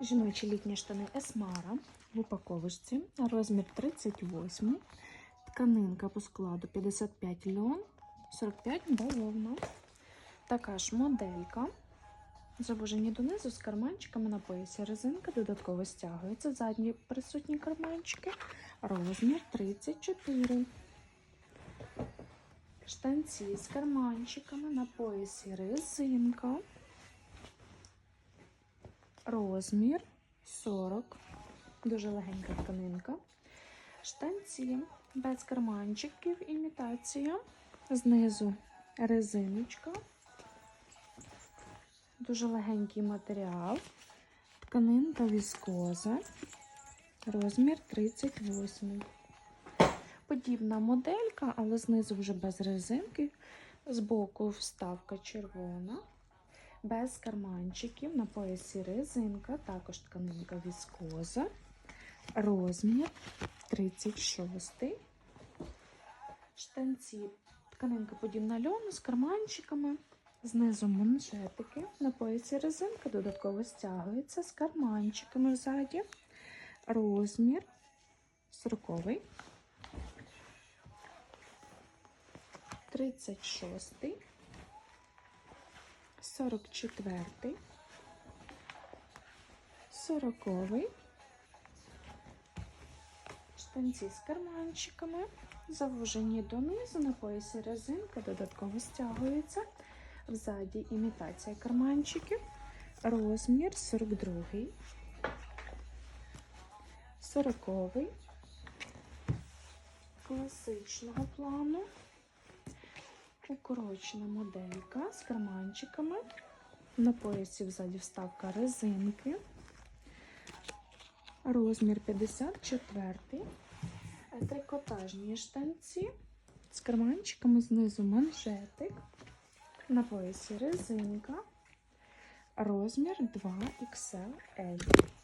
Жіночі літні штани Есмара в упаковочці, розмір 38, тканинка по складу 55 льон, 45 бавовна. Така ж моделька. Завужені донизу з карманчиками на поясі. Резинка додатково стягується. Задні присутні карманчики. Розмір 34. Штанці з карманчиками на поясі резинка. Розмір 40. Дуже легенька тканинка. Штанці без карманчиків, імітація. Знизу резиночка. Дуже легенький матеріал. Тканинка віскоза. Розмір 38. Подібна моделька, але знизу вже без резинки. Збоку вставка червона. Без карманчиків. На поясі резинка. Також тканинка віскоза. Розмір 36. Штанці. Тканинка подібна льону з карманчиками. Знизу манжетики. На поясі резинка додатково стягується з карманчиками ззаді. Розмір 40. 36, 44, 40, штанці з карманчиками, завужені донизу, на поясі резинка, додатково стягується, взаді імітація карманчиків, розмір 42, 40, класичного плану. Укорочена моделька з карманчиками. На поясі взаді вставка резинки. Розмір 54. Трикотажні штанці з карманчиками знизу манжетик. На поясі резинка. Розмір 2XL.